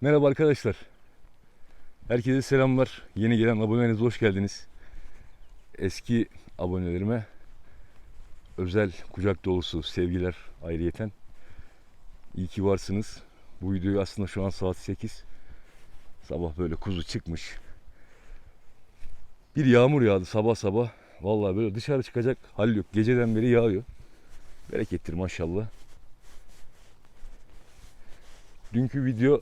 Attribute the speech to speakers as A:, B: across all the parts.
A: Merhaba arkadaşlar. Herkese selamlar. Yeni gelen abonelerinize hoş geldiniz. Eski abonelerime özel kucak dolusu sevgiler ayrıyeten. İyi ki varsınız. Bu videoyu aslında şu an saat 8. Sabah böyle kuzu çıkmış. Bir yağmur yağdı sabah sabah. Vallahi böyle dışarı çıkacak hal yok. Geceden beri yağıyor. Berekettir maşallah. Dünkü video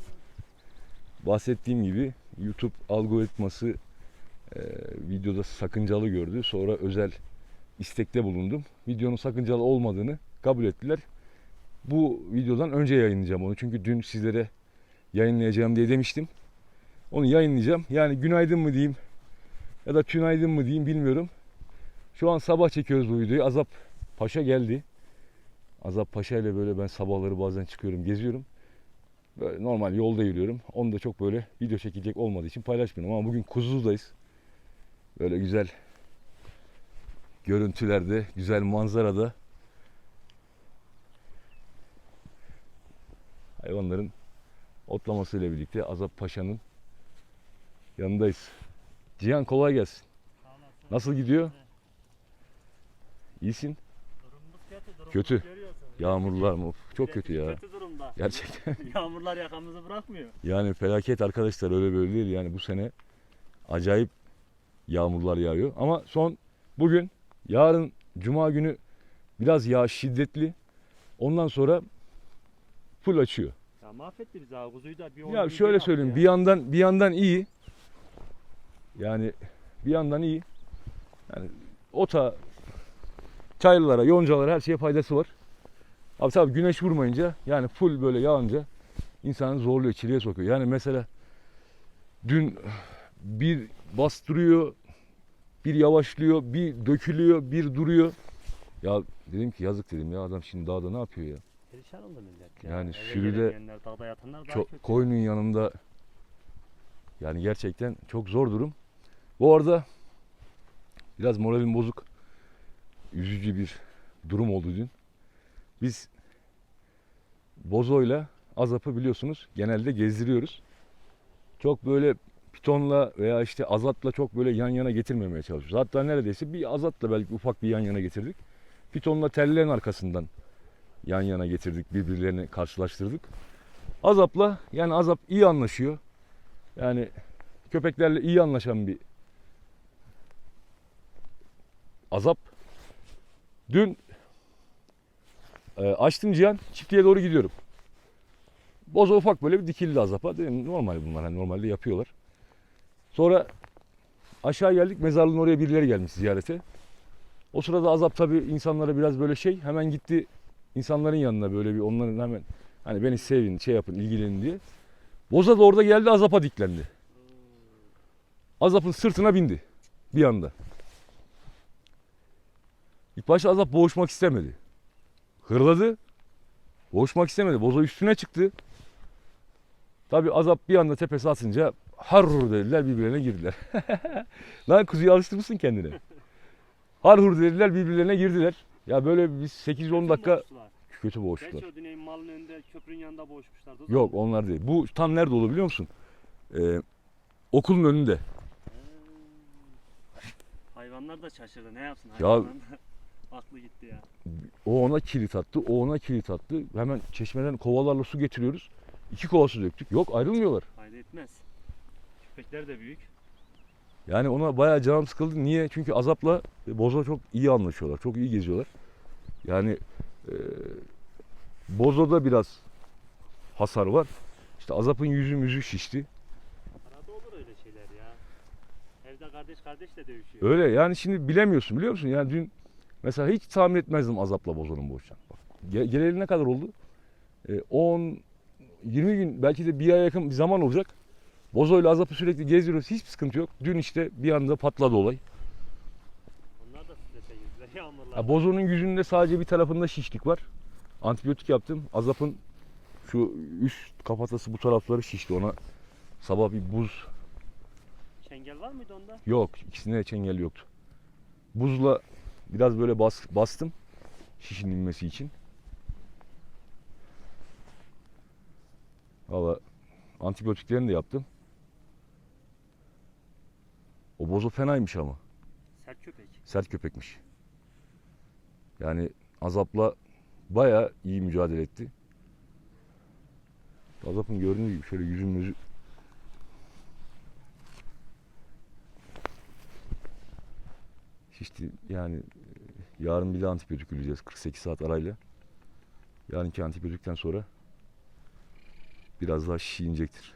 A: bahsettiğim gibi YouTube algoritması e, videoda sakıncalı gördü. Sonra özel istekte bulundum. Videonun sakıncalı olmadığını kabul ettiler. Bu videodan önce yayınlayacağım onu. Çünkü dün sizlere yayınlayacağım diye demiştim. Onu yayınlayacağım. Yani günaydın mı diyeyim ya da tünaydın mı diyeyim bilmiyorum. Şu an sabah çekiyoruz bu videoyu. Azap Paşa geldi. Azap Paşa ile böyle ben sabahları bazen çıkıyorum, geziyorum. Böyle normal yolda yürüyorum. Onu da çok böyle video çekilecek olmadığı için paylaşmıyorum. Ama bugün Kuzuz'dayız. Böyle güzel görüntülerde, güzel manzarada hayvanların otlamasıyla birlikte Azap Paşa'nın yanındayız. Cihan kolay gelsin. Nasıl gidiyor? İyisin.
B: Kötü.
A: Yağmurlar mı? Çok kötü ya. Gerçekten.
B: Yağmurlar yakamızı bırakmıyor.
A: Yani felaket arkadaşlar öyle böyle değil. Yani bu sene acayip yağmurlar yağıyor. Ama son bugün, yarın cuma günü biraz yağış şiddetli. Ondan sonra full açıyor.
B: Ya mahvetti bizi abi. Kuzuyu da bir
A: Ya şöyle söyleyeyim.
B: attı
A: Bir
B: ya.
A: yandan bir yandan iyi. Yani bir yandan iyi. Yani ota, çaylılara, yoncalara her şeye faydası var. Abi tabii güneş vurmayınca yani full böyle yağınca insanı zorluyor, çileye sokuyor. Yani mesela dün bir bastırıyor, bir yavaşlıyor, bir dökülüyor, bir duruyor. Ya dedim ki yazık dedim ya adam şimdi dağda ne yapıyor ya?
B: Perişan oldu millet ya.
A: Yani
B: Eve
A: sürüde
B: dağda yatanlar daha
A: çok
B: kötü.
A: koyunun yanında yani gerçekten çok zor durum. Bu arada biraz moralim bozuk. Üzücü bir durum oldu dün. Biz Bozo'yla Azap'ı biliyorsunuz genelde gezdiriyoruz. Çok böyle pitonla veya işte azatla çok böyle yan yana getirmemeye çalışıyoruz. Hatta neredeyse bir azatla belki ufak bir yan yana getirdik. Pitonla tellerin arkasından yan yana getirdik, birbirlerini karşılaştırdık. Azap'la yani Azap iyi anlaşıyor. Yani köpeklerle iyi anlaşan bir Azap. Dün e, açtım Cihan çiftliğe doğru gidiyorum. Boza ufak böyle bir dikildi Azap'a. Normal bunlar hani normalde yapıyorlar. Sonra aşağı geldik mezarlığın oraya birileri gelmiş ziyarete. O sırada Azap tabii insanlara biraz böyle şey hemen gitti insanların yanına böyle bir onların hemen Hani beni sevin, şey yapın, ilgilenin diye. Boza da orada geldi Azap'a diklendi. Azap'ın sırtına bindi bir anda. İlk başta Azap boğuşmak istemedi. Hırladı. Boğuşmak istemedi. Boza üstüne çıktı. Tabi Azap bir anda tepesi atınca harhur dediler birbirlerine girdiler. Lan kuzuyu alıştırmışsın kendine. Harhur dediler birbirlerine girdiler. Ya böyle bir 8-10 dakika kötü boğuştular.
B: Belki o dineğin malın önünde köprünün yanında boğuşmuşlardı.
A: Yok onlar değil. Bu tam nerede olur biliyor musun? Ee, okulun önünde.
B: Hayvanlar da şaşırdı. Ne yapsın?
A: Ya-
B: Hayvanlar da Aklı gitti ya.
A: O ona kilit attı, o ona kilit attı. Hemen çeşmeden kovalarla su getiriyoruz. İki kova su döktük. Yok ayrılmıyorlar.
B: Fayda etmez. Köpekler de büyük.
A: Yani ona bayağı canım sıkıldı. Niye? Çünkü Azap'la Bozo çok iyi anlaşıyorlar. Çok iyi geziyorlar. Yani e, Bozo'da biraz hasar var. İşte Azap'ın yüzü müzü şişti.
B: Arada olur öyle şeyler ya. Evde kardeş kardeşle dövüşüyor.
A: Öyle yani şimdi bilemiyorsun biliyor musun? Yani dün mesela hiç tahmin etmezdim Azap'la Bozo'nun boğuşacağını. Geleli ne kadar oldu? Ee, 10 20 gün belki de bir aya yakın bir zaman olacak. Bozo ile Azap'ı sürekli gezdiriyoruz. Hiçbir sıkıntı yok. Dün işte bir anda patladı olay.
B: Onlar da strese girdiler yağmurlar.
A: Ya Bozo'nun yüzünde sadece bir tarafında şişlik var. Antibiyotik yaptım. Azap'ın şu üst kafatası bu tarafları şişti. Ona sabah bir buz
B: Çengel var mıydı onda?
A: yok. ikisinde de çengel yoktu. Buzla biraz böyle bas, bastım şişin inmesi için. Valla antibiyotiklerini de yaptım. O bozo fenaymış ama.
B: Sert köpek.
A: Sert köpekmiş. Yani azapla bayağı iyi mücadele etti. Azap'ın gördüğünüz gibi şöyle yüzün yüzü şişti. Yani yarın bir de antibiyotik yiyeceğiz 48 saat arayla. Yarınki antibiyotikten sonra biraz daha şişinecektir.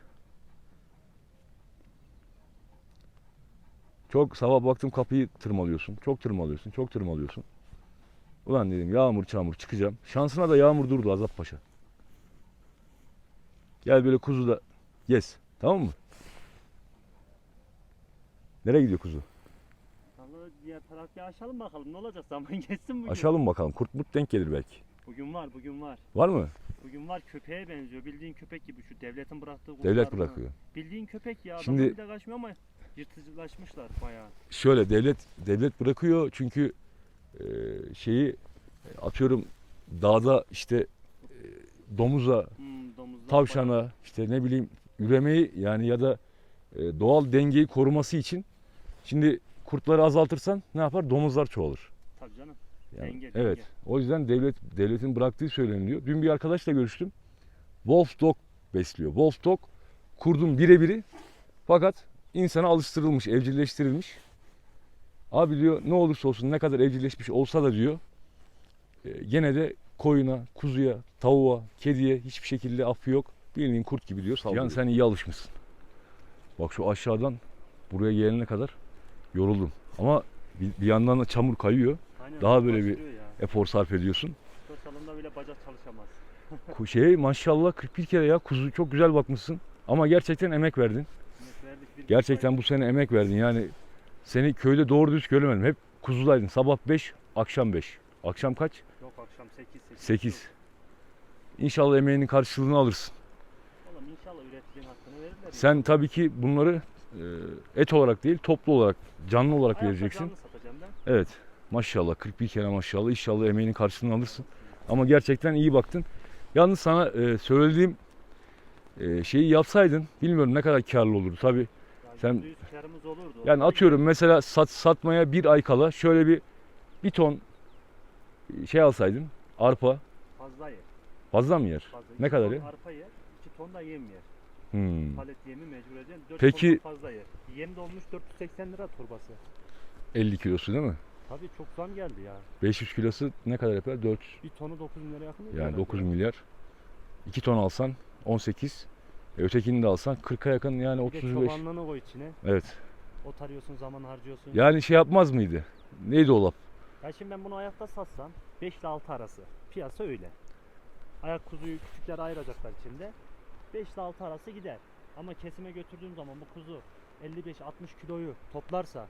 A: Çok sabah baktım kapıyı tırmalıyorsun. Çok tırmalıyorsun. Çok tırmalıyorsun. Ulan dedim yağmur çamur çıkacağım. Şansına da yağmur durdu Azap Paşa. Gel böyle kuzu da gez. Tamam mı? Nereye gidiyor kuzu?
B: Diğer tarafı aşalım bakalım ne olacak zaman geçsin bugün.
A: Aşalım bakalım. Kurt murt denk gelir belki.
B: Bugün var bugün var.
A: Var mı?
B: Bugün var köpeğe benziyor. Bildiğin köpek gibi şu devletin bıraktığı
A: Devlet
B: kurtlar mı?
A: bırakıyor.
B: Bildiğin köpek ya.
A: Şimdi-
B: Şimdi... de kaçmıyor ama yırtıcılaşmışlar bayağı.
A: Şöyle devlet devlet bırakıyor çünkü e, şeyi atıyorum dağda işte e, domuza,
B: Hmm, domuzlar bayağı-
A: tavşana işte ne bileyim üremeyi yani ya da e, doğal dengeyi koruması için şimdi kurtları azaltırsan ne yapar? Domuzlar çoğalır.
B: Tabii canım.
A: Yani,
B: Denge,
A: evet.
B: denge.
A: O yüzden devlet devletin bıraktığı söyleniliyor. Dün bir arkadaşla görüştüm. Wolf dog besliyor. Wolf dog kurdun birebiri fakat insana alıştırılmış, evcilleştirilmiş. Abi diyor ne olursa olsun ne kadar evcilleşmiş olsa da diyor e, gene de koyuna, kuzuya, tavuğa, kediye hiçbir şekilde affı yok. Bildiğin kurt gibi diyor saldırıyor. Yani sen iyi alışmışsın. Bak şu aşağıdan buraya gelene kadar yoruldum. Ama bir, bir yandan da çamur kayıyor.
B: Aynen,
A: Daha böyle bir-
B: ya.
A: Efor sarf ediyorsun.
B: Spor salonunda bile bacak çalışamaz.
A: Şey maşallah 41 kere ya kuzu çok güzel bakmışsın. Ama gerçekten emek verdin.
B: Emek verdik, bir
A: Gerçekten bu sene emek verdin. Yani seni köyde doğru düz göremedim. Hep kuzudaydın. Sabah 5, akşam 5. Akşam kaç?
B: Yok akşam 8 8.
A: 8. İnşallah emeğinin karşılığını alırsın.
B: Oğlum inşallah üreticinin hakkını verirler. ya.
A: Sen tabii ki bunları et olarak değil toplu olarak, canlı olarak
B: Hayatta
A: vereceksin.
B: canlı.
A: Evet. Maşallah 41 kere maşallah. İnşallah emeğinin karşılığını alırsın. Ama gerçekten iyi baktın. Yalnız sana e, söylediğim e, şeyi yapsaydın bilmiyorum ne kadar karlı olurdu. Tabii
B: Ya
A: Sen-
B: %100 karımız olurdu.
A: Yani atıyorum mesela sat, satmaya bir ay kala şöyle bir bir ton şey alsaydın arpa
B: Fazla yer.
A: fazla mı yer?
B: Fazla.
A: Ne kadar yer?
B: Arpa yer. 2 ton da yem yer.
A: Hmm.
B: Palet yemi mecbur edeceksin. 4
A: Peki-
B: fazla yer. Yem de olmuş 480 lira torbası.
A: 50 kilosu değil mi?
B: Tabii çok zam geldi ya.
A: 500 kilosu ne kadar yapar? 4
B: Bir tonu 9 milyara yakın. ediyor
A: yani
B: herhalde
A: 9
B: ya.
A: milyar. 2 ton alsan 18. E, ötekini de alsan 40'a yakın yani
B: Bir de
A: 35.
B: çobanlığını koy içine.
A: Evet.
B: Ot arıyorsun zaman harcıyorsun.
A: Yani şey yapmaz mıydı? Neydi o laf?
B: Ya şimdi ben bunu ayakta satsam 5 ile 6 arası. Piyasa öyle. Ayak kuzuyu küçükler ayıracaklar içinde. 5 ile 6 arası gider. Ama kesime götürdüğüm zaman bu kuzu 55-60 kiloyu toplarsa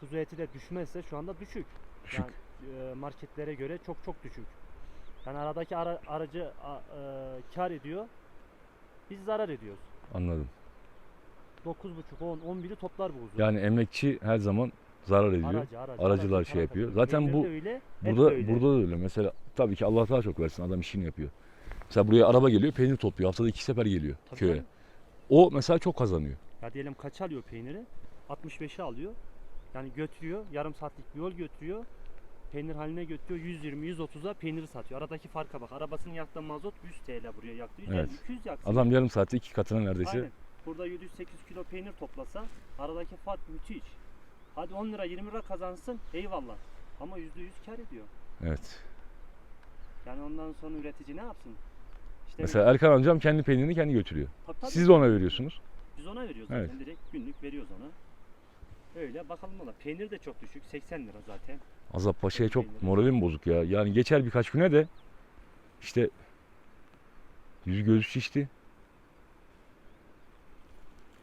B: kuzu eti de düşmezse şu anda düşük.
A: Düşük.
B: Yani e, marketlere göre çok çok düşük. Yani aradaki ara- aracı a- e, kar ediyor. Biz zarar ediyoruz.
A: Anladım.
B: 9,5 10 11'i toplar bu kuzu.
A: Yani emekçi her zaman zarar ediyor.
B: Aracı, aracı,
A: Aracılar
B: aracı
A: şey yapıyor. Zaten bu-
B: öyle,
A: Burada
B: öyle.
A: burada da öyle. Mesela tabii ki Allah daha çok versin. Adam işini yapıyor. Mesela buraya araba geliyor, peynir topluyor. Haftada iki sefer geliyor
B: Tabii
A: köye.
B: canım.
A: O mesela çok kazanıyor.
B: Ya diyelim kaç alıyor peyniri? 65'e alıyor. Yani götürüyor. Yarım saatlik bir yol götürüyor. Peynir haline götürüyor. 120-130'a peyniri satıyor. Aradaki farka bak. Arabasının yaktığı mazot 100 TL buraya yaktı. 150,
A: Evet.
B: 200 yaksın.
A: Adam yarım saatte iki katına neredeyse.
B: Aynen. Burada 708 kilo peynir toplasa aradaki fark müthiş. Hadi 10 lira 20 lira kazansın eyvallah. Ama %100 kar ediyor.
A: Evet.
B: Yani ondan sonra üretici ne yapsın?
A: Mesela Erkan amcam kendi peynirini kendi götürüyor.
B: Tabii, tabii.
A: Siz de ona veriyorsunuz.
B: Biz ona veriyoruz
A: Evet.
B: zaten direkt günlük veriyoruz ona. Öyle bakalım ona. Peynir de çok düşük 80 lira zaten.
A: Azap Paşa'ya çok moralim bozuk ya. Yani geçer birkaç güne de işte yüzü gözü şişti.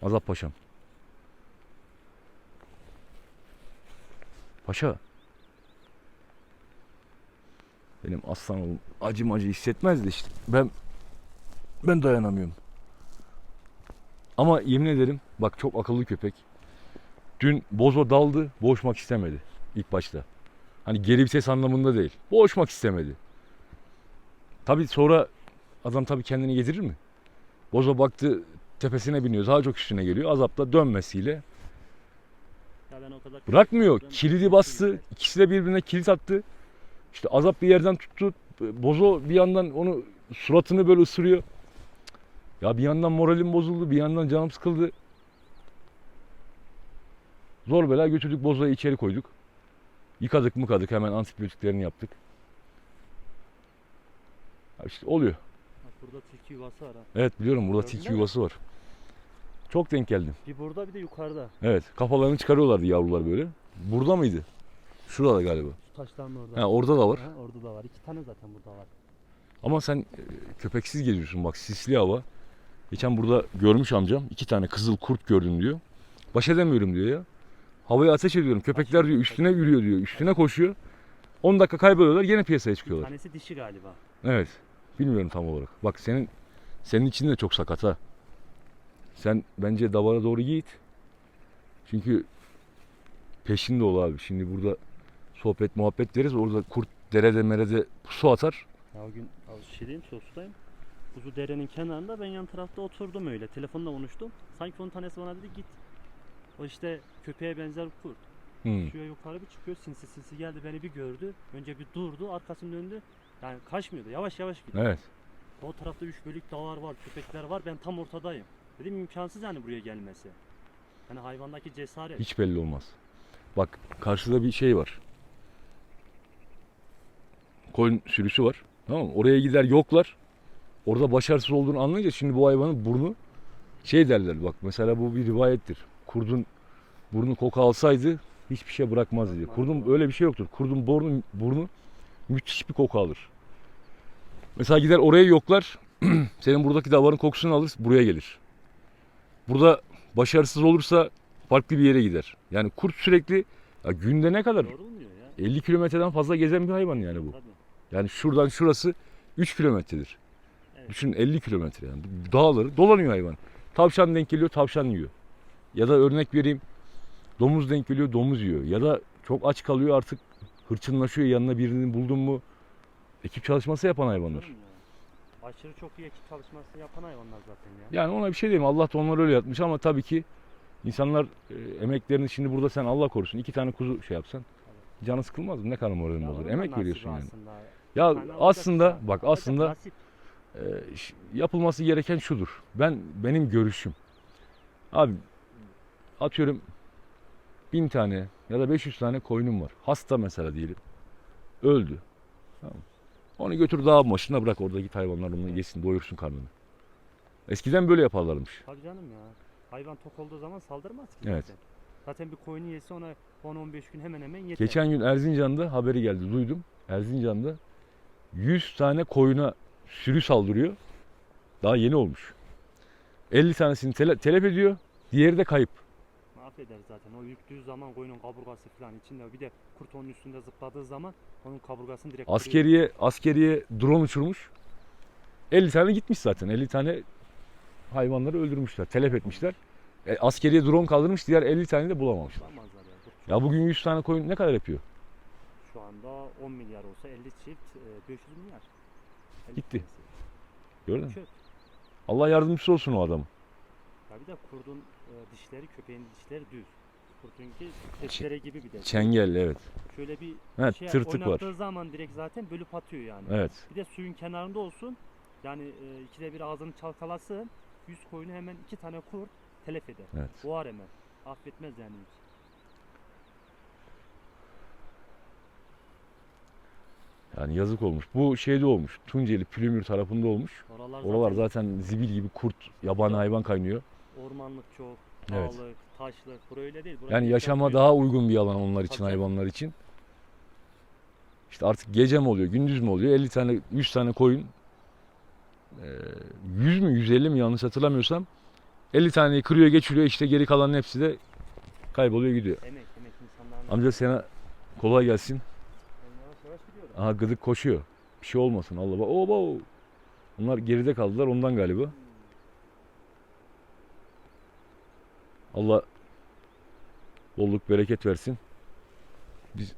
A: Azap Paşam. Paşa. Benim aslan oğlum acı acı hissetmez de işte. Ben ben dayanamıyorum. Ama yemin ederim bak çok akıllı köpek. Dün bozo daldı, boğuşmak istemedi ilk başta. Hani geri vites anlamında değil. Boğuşmak istemedi. Tabii sonra adam tabii kendini yedirir mi? Bozo baktı tepesine biniyor. Daha çok üstüne geliyor. Azap da dönmesiyle bırakmıyor. Kilidi bastı. İkisi de birbirine kilit attı. İşte Azap bir yerden tuttu. Bozo bir yandan onu suratını böyle ısırıyor. Ya bir yandan moralim bozuldu. Bir yandan canım sıkıldı. Zor bela götürdük Bozo'yu içeri koyduk. Yıkadık mıkadık hemen antibiyotiklerini yaptık. Ya işte oluyor.
B: Burada tilki yuvası var ha.
A: Evet biliyorum burada
B: Gördün
A: tilki
B: mi?
A: yuvası var. Çok denk geldim.
B: Bir burada bir de yukarıda.
A: Evet kafalarını çıkarıyorlardı yavrular böyle. Burada mıydı? Şurada galiba.
B: Şu taşların orada.
A: Ha, orada da var.
B: Ha, orada da var. İki tane zaten burada var.
A: Ama sen e, köpeksiz geziyorsun bak sisli hava. Geçen burada görmüş amcam iki tane kızıl kurt gördüm diyor. Baş edemiyorum diyor ya. Havaya ateş ediyorum. Köpekler diyor üstüne yürüyor diyor. Üstüne koşuyor. 10 dakika kayboluyorlar yine piyasaya çıkıyorlar.
B: tanesi dişi galiba.
A: Evet. Bilmiyorum tam olarak. Bak senin senin için de çok sakat ha. Sen bence davara doğru git. Çünkü peşinde ol abi. Şimdi burada sohbet muhabbet deriz. Orada kurt derede merede su atar.
B: Ya o gün az şey diyeyim sosudayım. Kuzu derenin kenarında ben yan tarafta oturdum öyle. Telefonla konuştum. Sanki onun tanesi bana dedi git. O işte köpeğe benzer kurt.
A: Hmm.
B: Suya yukarı bir çıkıyor sinsi sinsi geldi beni bir gördü. Önce bir durdu arkasını döndü. Yani kaçmıyordu yavaş yavaş gidiyor.
A: Evet.
B: O tarafta üç bölük dağlar var, köpekler var. Ben tam ortadayım. Dedim imkansız yani buraya gelmesi. Hani hayvandaki cesaret.
A: Hiç belli olmaz. Bak karşıda bir şey var. Koyun sürüsü var. Tamam mı? Oraya gider yoklar. Orada başarısız olduğunu anlayınca şimdi bu hayvanın burnu şey derler bak mesela bu bir rivayettir. Kurdun burnu koku alsaydı hiçbir şey bırakmaz diye. Kurdun öyle bir şey yoktur. Kurdun burnu, burnu müthiş bir koku alır. Mesela gider oraya yoklar. Senin buradaki davarın kokusunu alır buraya gelir. Burada başarısız olursa farklı bir yere gider. Yani kurt sürekli ya günde ne kadar?
B: Yorulmuyor ya.
A: 50 kilometreden fazla gezen bir hayvan yani bu. Yani şuradan şurası 3 kilometredir. Düşün 50 kilometre yani. Dağları dolanıyor hayvan. Tavşan denk geliyor tavşan yiyor. Ya da örnek vereyim domuz denk geliyor domuz yiyor. Ya da çok aç kalıyor artık hırçınlaşıyor yanına birini buldun mu ekip çalışması yapan hayvanlar.
B: Aşırı çok iyi ekip çalışması yapan hayvanlar zaten ya.
A: Yani ona bir şey diyeyim Allah da onları öyle yapmış ama tabii ki insanlar e, emeklerini şimdi burada sen Allah korusun iki tane kuzu şey yapsan canı sıkılmaz mı? Ne kadar moralin bozulur. Emek veriyorsun yani.
B: aslında.
A: Ya aslında bak aslında
B: nasip.
A: E, ş- yapılması gereken şudur. Ben benim görüşüm. Abi atıyorum bin tane ya da 500 tane koyunum var. Hasta mesela diyelim. Öldü. Tamam. Onu götür dağ başına bırak orada git hayvanlar onu yesin doyursun karnını. Eskiden böyle yaparlarmış.
B: Tabii canım ya. Hayvan tok olduğu zaman saldırmaz ki
A: Evet.
B: zaten. Zaten bir koyunu yese ona 10-15 gün hemen hemen yeter.
A: Geçen gün Erzincan'da haberi geldi duydum. Erzincan'da 100 tane koyuna sürü saldırıyor. Daha yeni olmuş. 50 tanesini tele- telef ediyor. Diğeri de kayıp.
B: Mahveder zaten. O yüktüğü zaman koyunun kaburgası falan içinde bir de kurt onun üstünde zıpladığı zaman onun kaburgasını direkt kırıyor.
A: Askeriye askeriye drone uçurmuş. 50 tane gitmiş zaten. 50 tane hayvanları öldürmüşler, telef etmişler. E, askeriye drone kaldırmış, diğer 50 tane de bulamamışlar.
B: Ya.
A: Bugün 100 tane koyun ne kadar yapıyor?
B: Şu anda 10 milyar olsa 50 çift e, 500 milyar. 50
A: Gitti.
B: tanesi.
A: Gördün mü?
B: Çöp.
A: Allah yardımcısı olsun o adamın.
B: Ya bir de kurdun e, dişleri köpeğin dişleri düz. Kurtunki testere gibi bir de.
A: Çengel evet.
B: Şöyle bir
A: Evet,
B: şey
A: tırtık var.
B: oynattığı zaman direkt zaten bölüp atıyor yani.
A: Evet.
B: Bir de suyun kenarında olsun. Yani e, ikide bir ağzını çalkalasın. Yüz koyunu hemen iki tane kurt telef eder.
A: Evet.
B: Boğar hemen. Affetmez yani hiç.
A: Yani yazık olmuş. Bu şeyde olmuş. Tunceli, Pülümür tarafında olmuş.
B: Oralar,
A: Oralar
B: zaten
A: zaten zibil gibi kurt, yabani hayvan kaynıyor.
B: ormanlık çok,
A: Evet.
B: dağlık, taşlık. Bura öyle değil. Bura
A: Yani yaşama
B: köy.
A: daha uygun bir alan onlar için,
B: Tabii
A: hayvanlar için. İşte artık gece mi oluyor, gündüz mü oluyor? 50 tane, 100 tane koyun. Ee, 100 mü, 150 mi yanlış hatırlamıyorsam. 50 taneyi kırıyor, geçiriyor. İşte geri kalanın hepsi de kayboluyor gidiyor.
B: Emek, emek.
A: Amca sana kolay gelsin.
B: Ben yavaş yavaş gidiyorum.
A: Aha gıdık koşuyor. Bir şey olmasın Allah bak. Oba. Onlar geride kaldılar ondan galiba. Allah bolluk bereket versin. Biz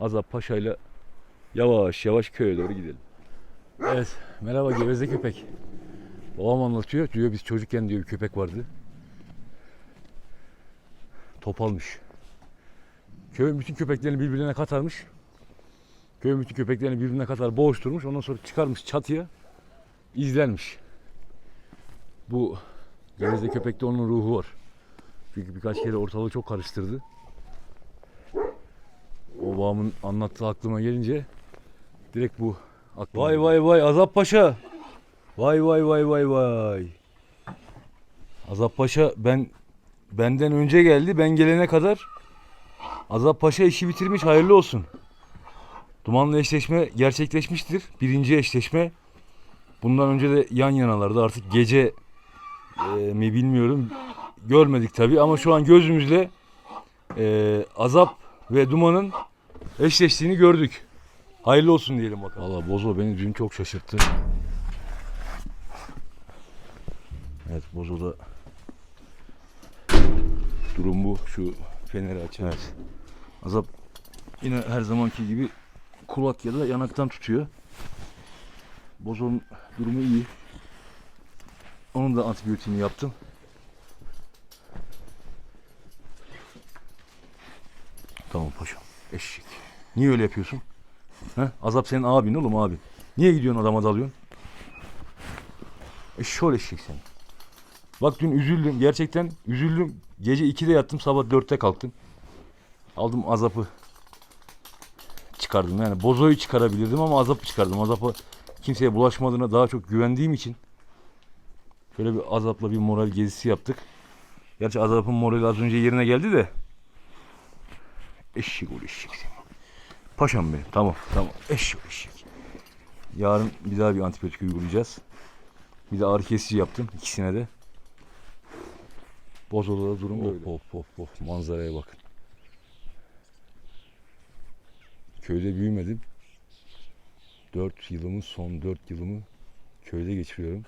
A: Azap Paşa'yla yavaş yavaş köye doğru gidelim. Evet. Merhaba geveze köpek. Babam anlatıyor. Diyor biz çocukken diyor bir köpek vardı. Topalmış. Köyün bütün köpeklerini birbirine katarmış. Köyün bütün köpeklerini birbirine katar boğuşturmuş. Ondan sonra çıkarmış çatıya. izlenmiş. Bu Geveze köpekte onun ruhu var. Çünkü birkaç kere ortalığı çok karıştırdı. O babamın anlattığı aklıma gelince direkt bu aklıma Vay vay vay Azap Paşa. Vay vay vay vay vay. Azap Paşa ben benden önce geldi. Ben gelene kadar Azap Paşa işi bitirmiş. Hayırlı olsun. Dumanlı eşleşme gerçekleşmiştir. Birinci eşleşme. Bundan önce de yan yanalardı. Artık gece e, mi bilmiyorum. Görmedik tabi ama şu an gözümüzle e, Azap ve Duman'ın eşleştiğini gördük. Hayırlı olsun diyelim bakalım. Valla Bozo beni dün çok şaşırttı. Evet Bozo'da durum bu. Şu feneri açın. Evet. Azap yine her zamanki gibi kulak ya da yanaktan tutuyor. Bozo'nun durumu iyi. Onun da antibiyotiğini yaptım. Tamam paşam. Eşek. Niye öyle yapıyorsun? He? Azap senin abin oğlum abin. Niye gidiyorsun adama dalıyorsun? Eşşol eşek sen. Bak dün üzüldüm. Gerçekten üzüldüm. Gece 2'de yattım sabah 4'te kalktım. Aldım azapı. Çıkardım yani. Bozoyu çıkarabilirdim ama azapı çıkardım. Azapı kimseye bulaşmadığına daha çok güvendiğim için şöyle bir azapla bir moral gezisi yaptık. Gerçi azapın morali az önce yerine geldi de. Eşek ol eşek. Paşam benim. Tamam tamam. Eşek eşek. Yarın bir daha bir antibiyotik uygulayacağız. Bir de ağrı kesici yaptım ikisine de. Bozulda durum of of of of manzaraya bakın. Köyde büyümedim. 4 yılımı son 4 yılımı köyde geçiriyorum.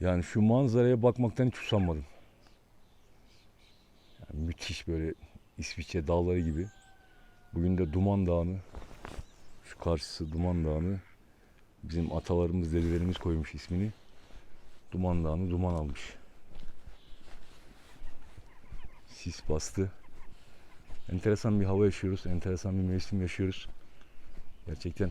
A: Yani şu manzaraya bakmaktan hiç usanmadım. Yani müthiş böyle İsviçre dağları gibi. Bugün de Duman Dağı'nı şu karşısı Duman Dağı'nı bizim atalarımız, dedelerimiz koymuş ismini. Duman Dağı'nı duman almış. Sis bastı. Enteresan bir hava yaşıyoruz. Enteresan bir mevsim yaşıyoruz. Gerçekten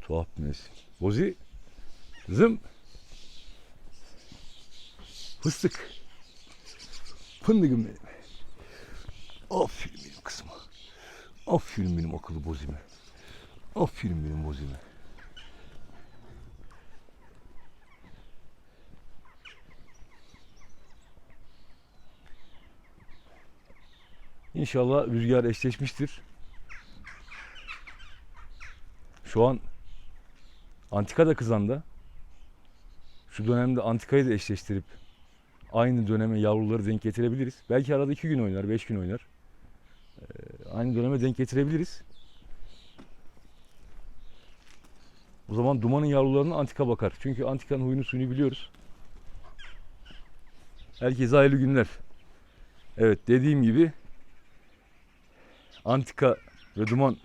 A: tuhaf bir mevsim. Bozi kızım fıstık fındıkım benim. Aferin benim kızıma. Aferin benim akıllı bozime. Aferin benim bozime. İnşallah rüzgar eşleşmiştir. Şu an antika da kızanda. Şu dönemde antikayı da eşleştirip aynı döneme yavruları denk getirebiliriz. Belki arada iki gün oynar, beş gün oynar. Ee, aynı döneme denk getirebiliriz. O zaman dumanın yavrularına antika bakar. Çünkü antikanın huyunu suyunu biliyoruz. Herkese hayırlı günler. Evet dediğim gibi antika ve duman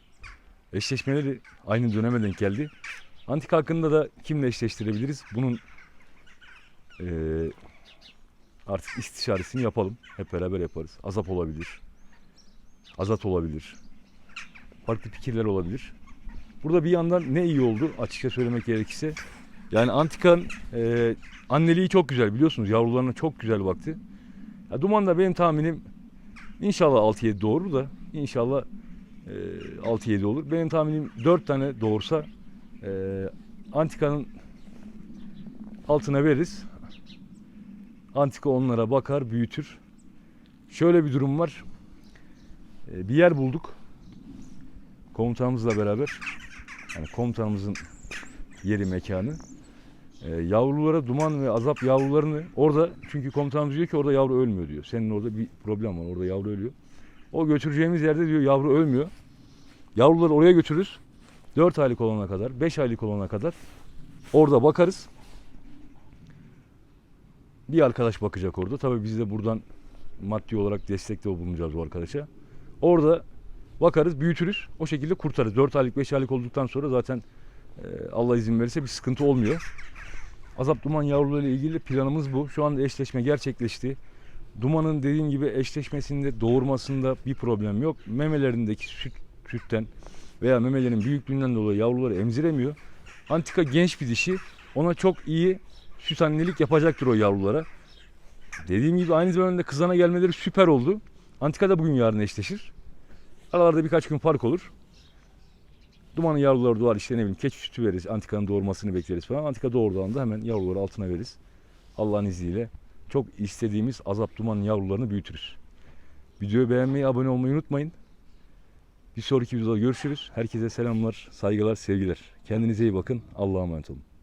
A: eşleşmeleri aynı döneme denk geldi. Antika hakkında da kimle eşleştirebiliriz? Bunun eee, artık istişaresini yapalım. Hep beraber yaparız. Azap olabilir. Azat olabilir. Farklı fikirler olabilir. Burada bir yandan ne iyi oldu açıkça söylemek gerekirse. Yani antikanın eee, anneliği çok güzel biliyorsunuz. Yavrularına çok güzel baktı. Ya, Duman da benim tahminim inşallah 6-7 doğurur da inşallah eee 6-7 olur. Benim tahminim 4 tane doğursa eee, antikanın altına veririz. Antika onlara bakar, büyütür. Şöyle bir durum var. Eee, bir yer bulduk. Komutanımızla beraber. Yani komutanımızın yeri, mekanı. Eee, yavrulara duman ve azap yavrularını orada çünkü komutanımız diyor ki orada yavru ölmüyor diyor. Senin orada bir problem var. Orada yavru ölüyor. O götüreceğimiz yerde diyor yavru ölmüyor. Yavruları oraya götürürüz. 4 aylık olana kadar, 5 aylık olana kadar orada bakarız. Bir arkadaş bakacak orada. Tabii biz de buradan maddi olarak destekte bulunacağız o arkadaşa. Orada Bakarız, büyütürüz. O şekilde kurtarırız. 4 aylık, 5 aylık olduktan sonra zaten e, Allah izin verirse bir sıkıntı olmuyor. Azap duman yavruları ile ilgili planımız bu. Şu anda eşleşme gerçekleşti. Dumanın dediğim gibi eşleşmesinde, doğurmasında bir problem yok. Memelerindeki süt, sütten veya memelerin büyüklüğünden dolayı yavruları emziremiyor. Antika genç bir dişi. Ona çok iyi süt annelik yapacaktır o yavrulara. Dediğim gibi aynı zamanda kızana gelmeleri süper oldu. Antika da bugün yarın eşleşir. Aralarda birkaç gün fark olur. Dumanın yavruları doğar işte ne bileyim keçi sütü veririz. Antikanın doğurmasını bekleriz falan. Antika doğurduğu anda hemen yavruları altına veririz. Allah'ın izniyle çok istediğimiz azap dumanın yavrularını büyütürüz. Videoyu beğenmeyi, abone olmayı unutmayın. Bir sonraki videoda görüşürüz. Herkese selamlar, saygılar, sevgiler. Kendinize iyi bakın. Allah'a emanet olun.